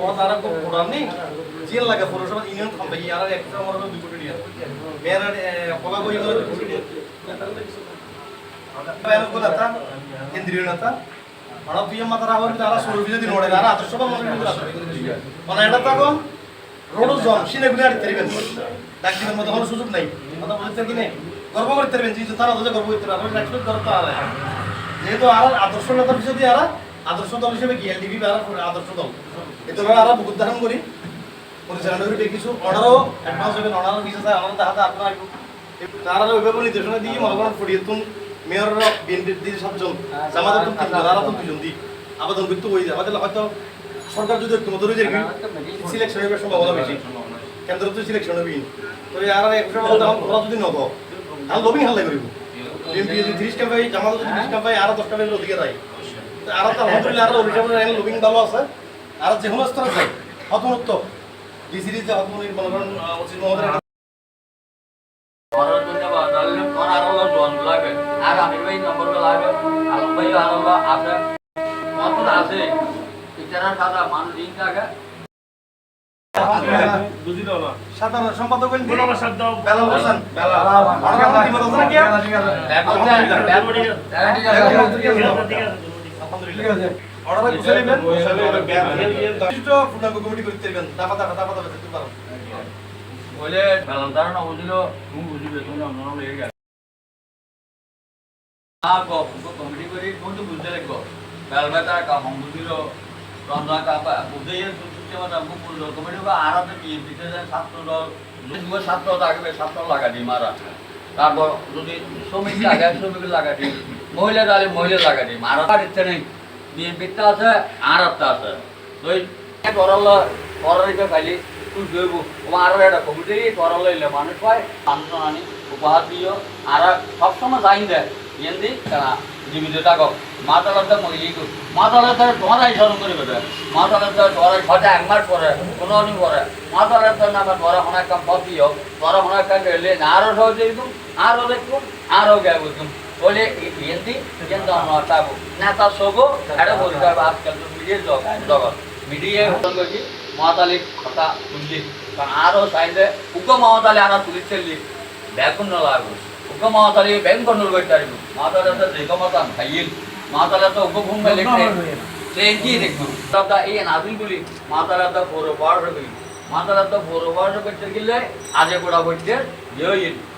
ও তারা খুব ঘোরানি জিন লাগে, পৌরসভা, ইউনিয়ন থামবে ইয়ার একটা মনে হয় দুই কোটি টাকা। মেয়ের কলা বই হলো দুই কোটি টাকা। কেন্দ্রীয় নেতা। মানে তুই মাতার আবার তারা সৌরভী যদি নড়ে তারা আদর্শ বা মনে মানে এটা তখন রোড জন সিনে গুলি আড়ি তেরিবেন ডাক্তারের মধ্যে কোনো যেহেতু আর আদর্শ নেতার যদি আর আদর্শ দল হিসেবে কি? এলডিপি আর আদর্শ দল? এতে আর বুক উদ্ধারণ করি। পরিচালনা করি কিছু অর্ডারও অ্যাডভান্স হবে, অর্ডারও কিছু চাই আমাদের হাতে আপনার তারা ওইভাবে নির্দেশনা দিয়ে মনে করেন ফুটিয়ে তুন মেয়র বিএনপির দিয়ে সাতজন, জামাতের তো তিনজন তারা তো দুজন দিই আবেদন করতে ওই আমাদের হয়তো সরকার যদি ঐক্যমত হয়ে যায় সিলেকশন হবে সম্ভাবনা বেশি। কেন্দ্র তো সিলেকশন হবে তো আর একশো ওরা যদি নত আর লবিং হাল্লাই করিব। বিএনপি যদি তিরিশ পাই জামাত যদি তিরিশ টাকা পাই আর দশ টাকা ওদিকে যায় আর তো আলহামদুলিল্লাহ আর ওড়িশা লবিং ভালো আছে আর যে কোনো স্তরে যায় হতমুক্ত ডিসিডি যে হতমুক্ত মনে করেন উচিত মহোদয়? সাধারণ সম্পাদক Hossain committee lu dua satu tak ada, satu laga di marah. তারপর যদি শ্রমিক লাগায় শ্রমিক লাগাটি মহিলা তাহলে মহিলা লাগাটি মারার ইচ্ছে নেই। বিএনপিটা আছে আর একটা আছে। এই করল করার খালি তুই দেব আরও একটা কমিটি করল এলে মানুষ আনি উপহার দিও। আর সবসময় চাইন দেয় তারা জীবিত থাকক। মা তালাতে মহিলাই মা তালাতে তোমারাই স্মরণ করি বেটা মা তালাতে তোরা হয়তো এক মাস পরে পনেরো দিন পরে। মা তালাতে নামে তোরা অনেক কাম পথি হোক তোরা অনেক কাম গেলে, আরও সহজে দিতুম, আরও দেখুম আরও গায়ে এমনি কিন্তু নটাবো নেতা সগো এটা বলতে হবে আজকাল তো মিডিয়ার জগৎ। মিডিয়া করছি মহাতালিক কথা তুললি কারণ আরও সাইডে উগ্র মহাতালি আনা তুলিচ্ছেলি ব্যাগুন লাগু উগ্র মহাতালি ব্যাগ কন্ট্রোল করতে পারব মহাতালি তো খাইল মহাতালি তো উগ্র ভূমি লিখে ট্রেনটি দেখব? তবে এই নাজিলগুলি মহাতালি তো বড় মহাতালি তো বড় করতে গেলে আজে গোড়া করতে ইয়ে